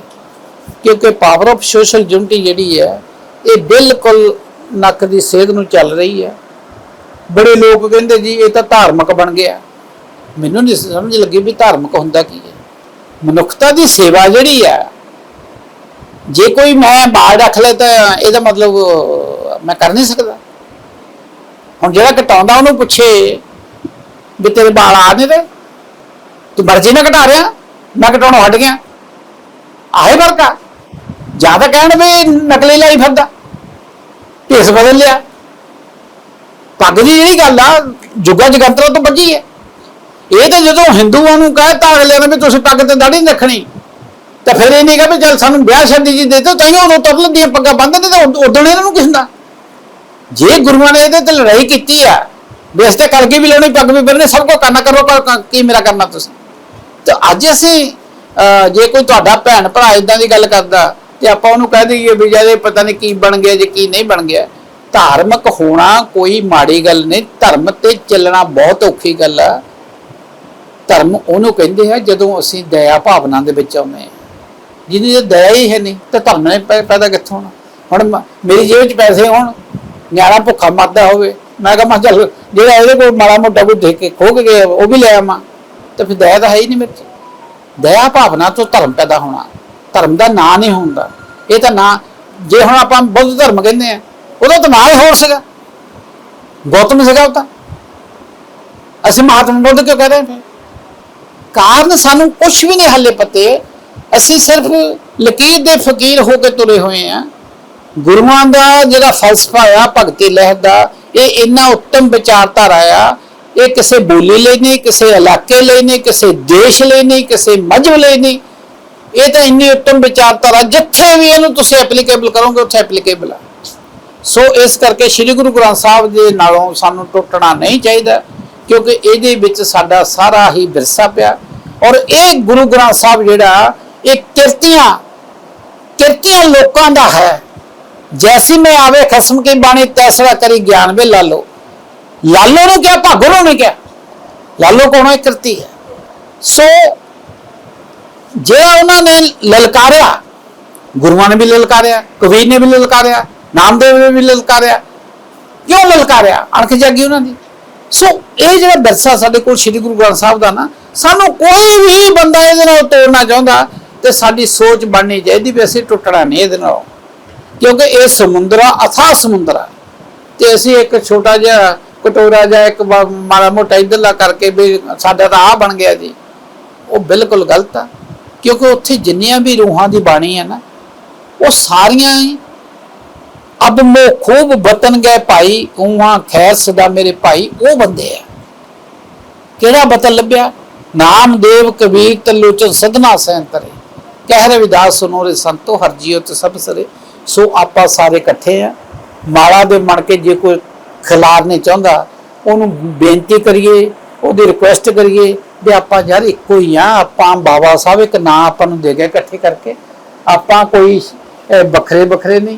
ਕਿਉਂਕਿ ਪਾਵਰ ਆਫ ਸੋਸ਼ਲ ਯੂਨਿਟੀ ਜਿਹੜੀ ਹੈ, ਇਹ ਬਿਲਕੁਲ ਨੱਕ ਦੀ ਸੇਧ ਨੂੰ ਚੱਲ ਰਹੀ ਹੈ। ਬੜੇ ਲੋਕ ਕਹਿੰਦੇ ਜੀ, ਇਹ ਤਾਂ ਧਾਰਮਿਕ ਬਣ ਗਿਆ। ਮੈਨੂੰ ਨਹੀਂ ਸਮਝ ਲੱਗੀ ਵੀ ਧਾਰਮਿਕ ਹੁੰਦਾ ਕੀ ਹੈ। ਮਨੁੱਖਤਾ ਦੀ ਸੇਵਾ ਜਿਹੜੀ ਹੈ, ਜੇ ਕੋਈ ਮੈਂ ਬਾਲ ਰੱਖ ਲੈ ਤਾਂ ਇਹਦਾ ਮਤਲਬ ਮੈਂ ਕਰ ਨਹੀਂ ਸਕਦਾ। ਹੁਣ ਜਿਹੜਾ ਕਟਾਉਂਦਾ ਉਹਨੂੰ ਪੁੱਛੇ ਵੀ ਤੇਰੇ ਬਾਲ ਆ ਨਹੀਂ ਰਹੇ। ਤੂੰ ਮਰਜ਼ੀ ਨਾਲ ਘਟਾ ਰਿਹਾ, ਮੈਂ ਘਟਾਉਣੋਂ ਹਟ ਗਿਆ। ਆਹੇ ਫ਼ਰਕ ਆ ਜ਼ਿਆਦਾ ਕਹਿਣ ਵੀ ਨਕਲੀ ਲਾਈ ਫਿਰਦਾ। ਢੇਸ ਬਦਲ ਲਿਆ। ਪੱਗ ਦੀ ਜਿਹੜੀ ਗੱਲ ਆ, ਜੁਗਾ ਜਗੰਤਰਾ ਤੋਂ ਬੱਜੀ ਹੈ ਇਹ ਤਾਂ ਜਦੋਂ ਹਿੰਦੂਆਂ ਨੂੰ ਕਹਿਤਾ ਅਗਲੇ ਨੇ ਵੀ ਤੁਸੀਂ ਪੱਗ ਤੇ ਦਾੜੀ ਨਹੀਂ ਰੱਖਣੀ, ਤਾਂ ਫਿਰ ਇਹ ਨਹੀਂ ਕਹਾਂ ਵੀ ਚੱਲ ਸਾਨੂੰ ਵਿਆਹ ਸ਼ਾਦੀ ਜੀ ਦੇ ਦਿਓ, ਤਾਂ ਹੀ ਉਦੋਂ ਤੁਰ ਦੀਆਂ ਪੱਗਾਂ ਬੰਨ੍ਹਦੇ ਨੇ ਤਾਂ ਉਦੋਂ ਇਹਨਾਂ ਨੂੰ ਕਿਸ ਦਾ ਜੇ ਗੁਰੂਆਂ ਨੇ ਇਹਦੇ ਤੇ ਲੜਾਈ ਕੀਤੀ ਆ, ਵੀ ਇਸ ਤੇ ਕਰਕੇ ਵੀ ਲਾਉਣੀ, ਪੱਗ ਵੀ ਬੰਨ੍ਹਣੀ, ਸਭ ਕੋ ਕਰਨਾ ਕਰੋ ਕਰ- ਕੀ ਮੇਰਾ ਕਰਨਾ ਤੁਸੀਂ? ਤੇ ਅੱਜ ਅਸੀਂ ਜੇ ਕੋਈ ਤੁਹਾਡਾ ਭੈਣ ਭਰਾ ਇਦਾਂ ਦੀ ਗੱਲ ਕਰਦਾ ਤੇ ਆਪਾਂ ਉਹਨੂੰ ਕਹਿ ਦਈਏ ਵੀ ਜਦੇ ਪਤਾ ਨਹੀਂ ਕੀ ਬਣ ਗਿਆ ਜੇ ਕੀ ਨਹੀਂ ਬਣ ਗਿਆ। ਧਾਰਮਿਕ ਹੋਣਾ ਕੋਈ ਮਾੜੀ ਗੱਲ ਨਹੀਂ, ਧਰਮ ਤੇ ਚੱਲਣਾ ਬਹੁਤ ਔਖੀ ਗੱਲ ਆ। ਧਰਮ ਉਹਨੂੰ ਕਹਿੰਦੇ ਆ ਜਦੋਂ ਅਸੀਂ ਦਇਆ ਭਾਵਨਾ ਦੇ ਵਿੱਚ ਆਉਂਦੇ ਹਾਂ ਜਿਹਦੀ ਦਇਆ ਹੀ ਹੈ ਨਹੀਂ, ਤਾਂ ਧਰਮ ਨੇ ਪੈ- ਪੈਦਾ ਕਿੱਥੋਂ ਹੋਣਾ? ਹੁਣ ਮੇਰੀ ਜੇਬ 'ਚ ਪੈਸੇ ਹੋਣ, ਨਿਆਣਾ ਭੁੱਖਾ ਮਰਦਾ ਹੋਵੇ, ਮੈਂ ਕਹਾਂ ਚੱਲ, ਜਿਹੜਾ ਇਹਦੇ ਕੋਲ ਮਾੜਾ ਮੋਟਾ ਕੋਈ ਦੇ ਕੇ ਖੋ ਕੇ ਗਿਆ, ਉਹ ਵੀ ਲੈ ਆਵਾਂ। ਤਾਂ ਫਿਰ ਦਇਆ ਤਾਂ ਹੈ ਹੀ ਨਹੀਂ ਮੇਰੇ 'ਚ। ਦਇਆ ਭਾਵਨਾ ਤੋਂ ਧਰਮ ਪੈਦਾ ਹੋਣਾ। ਧਰਮ ਦਾ ਨਾਂ ਨਹੀਂ ਹੁੰਦਾ। ਇਹ ਤਾਂ ਨਾਂ, ਜੇ ਹੁਣ ਆਪਾਂ ਬੁੱਧ ਧਰਮ ਕਹਿੰਦੇ ਆ, ਉਹਦਾ ਤਾਂ ਨਾਂ ਹੀ ਹੋਰ ਸੀਗਾ। ਗੌਤਮ ਸੀਗਾ ਉਹ ਤਾਂ। ਅਸੀਂ ਮਹਾਤਮਾ ਬੁੱਧ ਕਿਉਂ ਕਹਿ ਰਹੇ ਹਾਂ ਕਾਰਨ ਸਾਨੂੰ ਕੁਝ ਵੀ ਨਹੀਂ ਹੱਲੇ ਪਤੇ। ਅਸੀਂ ਸਿਰਫ ਲਕੀਰ ਦੇ ਫਕੀਰ ਹੋ ਕੇ ਤੁਰੇ ਹੋਏ ਆ। ਗੁਰੂਆਂ ਦਾ ਜਿਹੜਾ ਫਲਸਫਾ ਆ, ਭਗਤੀ ਲਹਿਰ ਦਾ, ਇਹ ਇੰਨਾ ਉੱਤਮ ਵਿਚਾਰਧਾਰਾ ਆ ਇਹ ਕਿਸੇ ਬੋਲੀ ਲਈ ਨਹੀਂ, ਕਿਸੇ ਇਲਾਕੇ ਲਈ ਨਹੀਂ, ਕਿਸੇ ਦੇਸ਼ ਲਈ ਨਹੀਂ, ਕਿਸੇ ਮਜਹਬ ਲਈ ਨਹੀਂ। ਇਹ ਤਾਂ ਇੰਨੀ ਉੱਤਮ ਵਿਚਾਰਧਾਰਾ ਜਿੱਥੇ ਵੀ ਇਹਨੂੰ ਤੁਸੀਂ ਐਪਲੀਕੇਬਲ ਕਰੋਗੇ, ਉੱਥੇ ਐਪਲੀਕੇਬਲ ਆ। ਸੋ ਇਸ ਕਰਕੇ ਸ੍ਰੀ ਗੁਰੂ ਗ੍ਰੰਥ ਸਾਹਿਬ ਦੇ ਨਾਲੋਂ ਸਾਨੂੰ ਟੁੱਟਣਾ ਨਹੀਂ ਚਾਹੀਦਾ, ਕਿਉਂਕਿ ਇਹਦੇ ਵਿੱਚ ਸਾਡਾ ਸਾਰਾ ਹੀ ਵਿਰਸਾ ਪਿਆ। ਔਰ ਇਹ ਗੁਰੂ ਗ੍ਰੰਥ ਸਾਹਿਬ ਜਿਹੜਾ, ਇਹ ਕਿਰਤੀਆਂ ਕਿਰਤੀਆਂ ਲੋਕਾਂ ਦਾ ਹੈ। ਜੈਸੀ ਮੈਂ ਆਵੇ ਖਸਮ ਕੀ ਬਾਣੀ ਤੈਸਰਾ ਕਰੀ ਗਿਆਨ ਵੇ ਲਾਲੋ ਲਾਲੋ ਨੂੰ ਕਿਹਾ, ਭਾਗੋ ਨੂੰ ਨਹੀਂ ਕਿਹਾ। ਲਾਲੋ ਕੋਣ ਹੈ? ਕਿਰਤੀ ਹੈ। ਸੋ ਜਿਹੜਾ ਉਹਨਾਂ ਨੇ ਲਲਕਾਰਿਆ, ਗੁਰੂਆਂ ਨੇ ਵੀ ਲਲਕਾਰਿਆ, ਕਬੀਰ ਨੇ ਵੀ ਲਲਕਾਰਿਆ, ਨਾਮਦੇਵ ਨੇ ਵੀ ਲਲਕਾਰਿਆ, ਕਿਉਂ ਲਲਕਾਰਿਆ? ਅਣਖ ਜਾਗੀ ਉਹਨਾਂ ਦੀ। ਸੋ ਇਹ ਜਿਹੜਾ ਵਿਰਸਾ ਸਾਡੇ ਕੋਲ ਸ੍ਰੀ ਗੁਰੂ ਗ੍ਰੰਥ ਸਾਹਿਬ ਦਾ ਨਾ, ਸਾਨੂੰ ਕੋਈ ਵੀ ਬੰਦਾ ਇਹਦੇ ਨਾਲ ਤੋੜਨਾ ਚਾਹੁੰਦਾ ਤੇ ਸਾਡੀ ਸੋਚ ਬਣਨੀ ਚਾਹੀਦੀ ਵੀ ਅਸੀਂ ਟੁੱਟਣਾ ਨਹੀਂ ਇਹਦੇ ਨਾਲ। ਕਿਉਂਕਿ ਇਹ ਸਮੁੰਦਰ ਆ ਅਥਾਹ ਸਮੁੰਦਰ। ਆ ਤੇ ਅਸੀਂ ਇੱਕ ਛੋਟਾ ਜਿਹਾ ਕਟੋਰਾ ਜਾਂ ਇੱਕ ਮਾੜਾ ਮੋਟਾ ਇਧਰਲਾ ਕਰਕੇ ਵੀ ਸਾਡਾ ਤਾਂ ਆ ਬਣ ਗਿਆ ਜੀ। ਉਹ ਬਿਲਕੁਲ ਗਲਤ ਆ। ਕਿਉਂਕਿ ਉੱਥੇ ਜਿੰਨੀਆਂ ਵੀ ਰੂਹਾਂ ਦੀ ਬਾਣੀ ਹੈ ਨਾ, ਉਹ ਸਾਰੀਆਂ ਅਬ ਮੋ ਖੂਬ ਬਤਨ ਗਏ ਭਾਈ ਉਹਾਂ ਖੈਰ ਸਦਾ ਮੇਰੇ ਭਾਈ, ਉਹ ਬੰਦੇ ਆ। ਕਿਹੜਾ ਬਤਨ ਲੱਭਿਆ? ਨਾਮਦੇਵ ਕਬੀਰ ਤਲੋਚਨ ਸਦਨਾ ਸੈਂਤਰੇ ਕਹਿ ਰਵਿਦਾਸ ਸੁਨੋ ਰੇ ਸੰਤੋ, ਹਰਜੀਓ ਤੇ ਸਭ ਸਰੇ। ਸੋ ਆਪਾਂ ਸਾਰੇ ਇਕੱਠੇ ਆ। ਮਾਲਾ ਦੇ ਮਣ ਕੇ ਜੇ ਕੋਈ ਖਿਲਾਰਨੇ ਚਾਹੁੰਦਾ, ਉਹਨੂੰ ਬੇਨਤੀ ਕਰੀਏ, ਉਹਦੀ ਰਿਕੁਐਸਟ ਕਰੀਏ ਵੀ ਆਪਾਂ ਯਾਰ ਇੱਕੋ ਹੀ ਆ, ਆਪਾਂ ਬਾਬਾ ਸਾਹਿਬ ਇੱਕ ਨਾਂ ਆਪਾਂ ਨੂੰ ਦੇ ਗਏ ਇਕੱਠੇ ਕਰਕੇ। ਆਪਾਂ ਕੋਈ ਵੱਖਰੇ ਵੱਖਰੇ ਨਹੀਂ,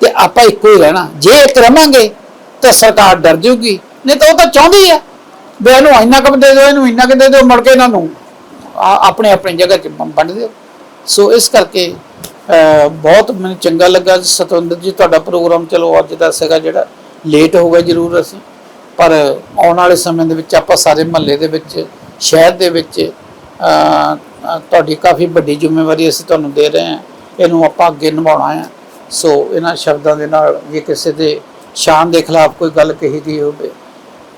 ਤੇ ਆਪਾਂ ਇੱਕੋ ਹੀ ਰਹਿਣਾ। ਜੇ ਇੱਕ ਰਵਾਂਗੇ, ਤਾਂ ਸਰਕਾਰ ਡਰ ਜੂਗੀ ਨਹੀਂ ਤਾਂ ਉਹ ਤਾਂ ਚਾਹੁੰਦੀ ਆ, ਵੀ ਇਹਨੂੰ ਇੰਨਾ ਕੁ ਦੇ ਦਿਓ, ਇਹਨੂੰ ਇੰਨਾ ਕੁ ਦੇ ਦਿਓ, ਮੁੜ ਕੇ ਇਹਨਾਂ ਨੂੰ ਆਪਣੇ ਆਪਣੇ ਜਗ੍ਹਾ 'ਚ ਵੰਡ ਦਿਓ। ਸੋ ਇਸ ਕਰਕੇ ਬਹੁਤ ਮੈਨੂੰ ਚੰਗਾ ਲੱਗਾ। ਸਤਵਿੰਦਰ ਜੀ, ਤੁਹਾਡਾ ਪ੍ਰੋਗਰਾਮ ਚਲੋ ਅੱਜ ਦਾ ਸੀਗਾ ਜਿਹੜਾ ਲੇਟ ਹੋ ਗਿਆ ਜ਼ਰੂਰ ਅਸੀਂ। ਪਰ ਆਉਣ ਵਾਲੇ ਸਮੇਂ ਦੇ ਵਿੱਚ ਆਪਾਂ ਸਾਰੇ ਮਹੱਲੇ ਦੇ ਵਿੱਚ, ਸ਼ਹਿਰ ਦੇ ਵਿੱਚ ਤੁਹਾਡੀ ਕਾਫੀ ਵੱਡੀ ਜ਼ਿੰਮੇਵਾਰੀ ਅਸੀਂ ਤੁਹਾਨੂੰ ਦੇ ਰਹੇ ਹਾਂ। ਇਹਨੂੰ ਆਪਾਂ ਅੱਗੇ ਨਿਭਾਉਣਾ ਹੈ। ਸੋ ਇਹਨਾਂ ਸ਼ਬਦਾਂ ਦੇ ਨਾਲ ਜੇ ਕਿਸੇ ਦੇ ਸ਼ਾਨ ਦੇ ਖਿਲਾਫ ਕੋਈ ਗੱਲ ਕਹੀ ਗਈ ਹੋਵੇ,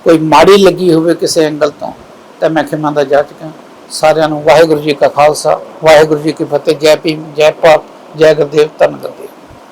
ਕੋਈ ਮਾੜੀ ਲੱਗੀ ਹੋਵੇ ਕਿਸੇ ਐਂਗਲ ਤੋਂ, ਤਾਂ ਮੈਂ ਖਿਮਾ ਦਾ ਜਾ ਹਾਂ ਸਾਰਿਆਂ ਨੂੰ ਵਾਹਿਗੁਰੂ ਜੀ ਕਾ ਖਾਲਸਾ, ਵਾਹਿਗੁਰੂ ਜੀ ਕੀ ਫਤਿਹ, ਜੈ ਭੀਮ, ਜੈ ਭਾਰਤ, ਜੈ ਗੁਰਦੇਵ, ਧੰਨ ਗੁਰਦੇਵ।